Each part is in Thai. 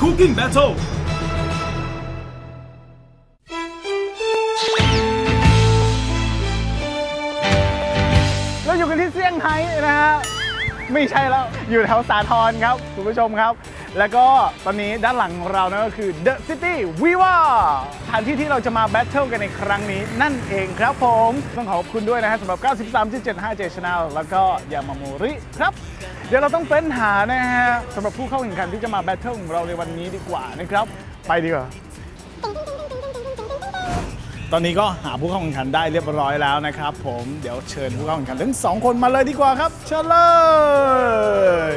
Cooking Battle เราอยู่กันที่เซี่ยงไฮ้นะฮะ ไม่ใช่แล้ว อยู่แถวสาทรครับ คุณผู้ชมครับ แล้วก็ตอนนี้ด้านหลังของเรานั่นก็คือ The City Viva สถานที่ที่เราจะมาแบทเทิลกันในครั้งนี้นั่นเองครับผม ต้องขอบคุณด้วยนะฮะสำหรับ 93.75 J Channel แล้วก็ยามาโมริครับเดี๋ยวเราต้องเฟ้นหานะฮะสำหรับผู้เข้าแข่งขันที่จะมาแบทเทิลของเราในวันนี้ดีกว่านะครับ ไปดีกว่า ตอนนี้ก็หาผู้เข้าแข่งขันได้เรียบร้อยแล้วนะครับผมเดี๋ยวเชิญผู้เข้าแข่งขันทั้งสองคนมาเลยดีกว่าครับเชิญเลย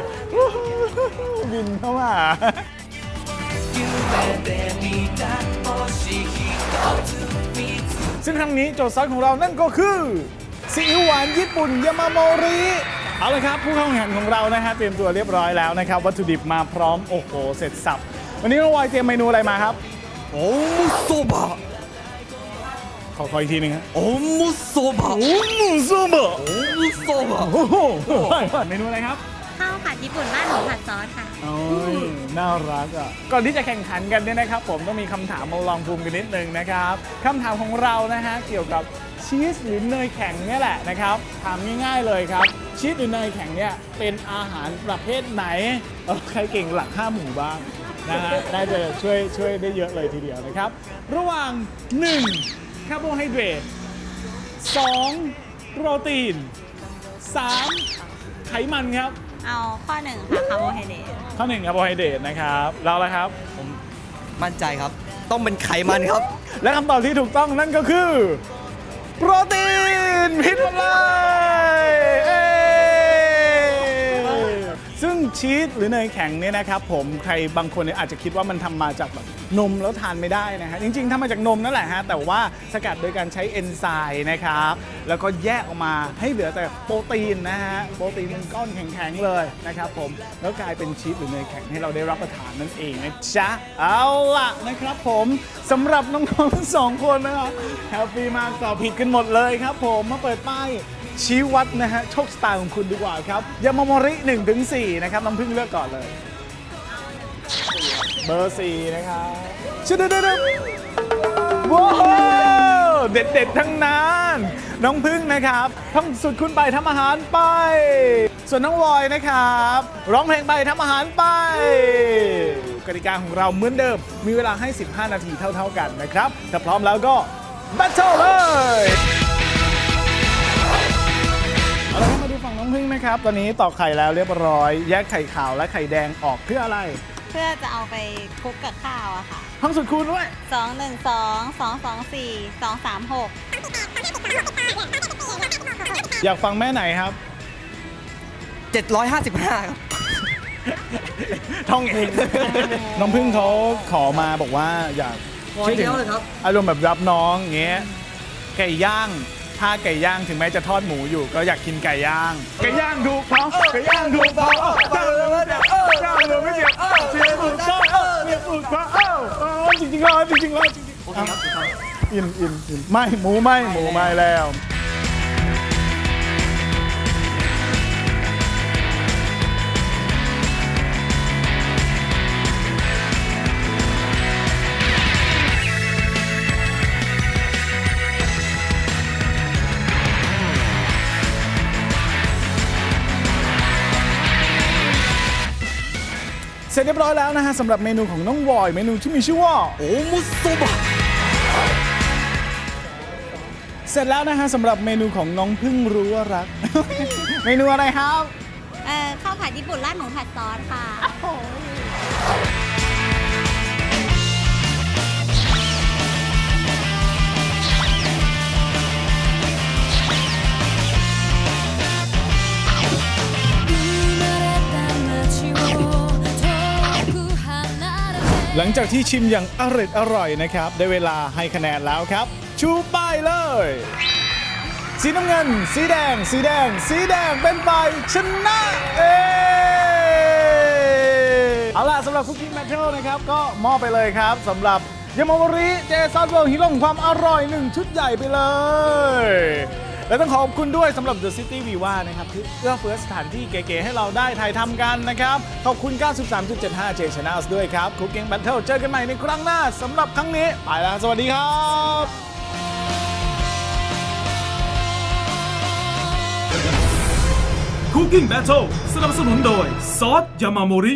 บินเข้ามาซึ่งครั้งนี้โจทย์ซักของเรานั่นก็คือซีอิ๊วหวานญี่ปุ่นยามาโมริเอาละครับ ผู้เข้าแข่งขันของเรานะฮะเตรียมตัวเรียบร้อยแล้วนะครับ วัตถุดิบมาพร้อม โอ้โห เสร็จสับ วันนี้เราวายเตรียมเมนูอะไรมาครับ โอ้โซบะ ขอขออีกทีหนึ่งฮะโอมุโซบะโอมุโซบะโอมุโซบะโอ้โหเมนูอะไรครับข้าวผัดญี่ปุ่นบ้านหนูผัดซอสค่ะโอ้ยน่ารักอะก่อนที่จะแข่งขันกันเนี่ยนะครับ ผมต้องมีคำถามมาลองภูมิกันนิดนึงนะครับคำถามของเรานะฮะเกี่ยวกับชีสหรือเนยแข็งเนี่ยแหละนะครับถามง่ายๆเลยครับ ชีสหรือเนยแข็งเนี่ยเป็นอาหารประเภทไหนใครเก่งหลักห้าหมู่บ้างนะฮะน่าจะช่วยช่วยได้เยอะเลยทีเดียวนะครับ ระหว่าง 1 คาร์โบไฮเดรต 2. โปรตีน 3. ไขมันครับ เอาข้อหนึ่งค่ะคาร์โบไฮเดรตข้อหนึ่งคาร์โบไฮเดรตนะครับเราละครับมั่นใจครับ ต้องเป็นไขมันครับ และคำตอบที่ถูกต้องนั่นก็คือ โปรตีนผิดหมดเลย ชีสหรือเนยแข็งเนี่ยนะครับผมใครบางคนเนี่ยอาจจะคิดว่ามันทำมาจากแบบนมแล้วทานไม่ได้นะฮะจริงๆทำมาจากนมนั่นแหละฮะแต่ว่าสกัดโดยการใช้เอนไซม์นะครับแล้วก็แยกออกมาให้เหลือแต่โปรตีนนะฮะโปรตีนเป็นก้อนแข็งๆเลยนะครับผมแล้วกลายเป็นชีสหรือเนยแข็งให้เราได้รับประทานนั่นเองนะจ๊ะเอาล่ะนะครับผมสำหรับน้องๆทั้งสองคนนะครับแฮปปี้มากตอบผิดกันหมดเลยครับ ผมมาเปิดป้าย ชี้วัดนะฮะโชคสตาร์ของคุณดีกว่าครับยามาโมริ1ถึง4นะครับน้ำพึ่งเลือกก่อนเลย เบอร์สี่นะครับชุดเด็ดว้าวเด็ดๆทั้งนั้นน้องพึ่งนะครับท่องสุดคุณไปทำอาหารไป ส่วนน้องวอยนะครับ ร้องเพลงไปทำอาหารไปกติกาของเราเหมือนเดิม มีเวลาให้ 15 นาทีเท่า ๆกันนะครับ ถ้าพร้อมแล้วก็แบทเทิลเลย ฝั่งน้องพึ่งนะครับ ตอนนี้ตอกไข่แล้วเรียบร้อย แยกไข่ขาวและไข่แดงออกเพื่ออะไร เพื่อจะเอาไปคลุกกับข้าวอะค่ะท่องสุดคูณด้วยสองหนึ่งสองสองสองสี่สองสามหกอยากฟังแม่ไหนครับ 755ครับ ท่องเอง น้องพึ่งเขาขอมาบอกว่าอยากขออีกแล้วเลยครับ อารมณ์แบบรับน้องอย่างเงี้ยไก่ย่าง ถ้าไก่ย่างถึงแม้จะทอดหมูอยู่ ก็อยากกินไก่ย่าง ไก่ย่างถูกเขาไก่ย่างถูกเขาเจ้าเลยไม่เจ็บเจ้าเลยไม่เจ็บเสียถูกเขาเสียถูกเขาเอ้าเอ้าจริงๆแล้วจริงๆแล้วจริงๆอะอินอินอินไม่หมูไม่หมูไม่แล้ว เสร็จเรียบร้อยแล้วนะฮะสำหรับเมนูของน้องวอยเมนูที่มีชื่อว่าโอมุโซบะเสร็จแล้วนะฮะสำหรับเมนูของน้องพึ่งรู้ว่ารัก เมนูอะไรครับ เอ่อข้าวผัดญี่ปุ่นราดหมูผัดซอสค่ะ หลังจากที่ชิมอย่างอร่อยอร่อยนะครับ ได้เวลาให้คะแนนแล้วครับ ชูป้ายเลย สีน้ำเงิน สีแดง สีแดง สีแดงเป็นฝ่ายชนะเอเอาล่ะสำหรับคุกกี้แมทเทลนะครับ ก็มอบไปเลยครับสำหรับยามาโมริเจซอสเวิลด์ฮีโร่ของความอร่อยหนึ่งชุดใหญ่ไปเลย และต้องขอบคุณด้วยสำหรับ The City Viva นะครับที่เอื้อเฟื้อสถานที่เก๋ๆให้เราได้ถ่ายทำกันนะครับ ขอบคุณ 93.75 J Channels ด้วยครับ Cooking Battle เจอกันใหม่ในครั้งหน้าสำหรับครั้งนี้ ไปแล้วสวัสดีครับ Cooking Battle สนับสนุนโดย ซอสยามาโมริ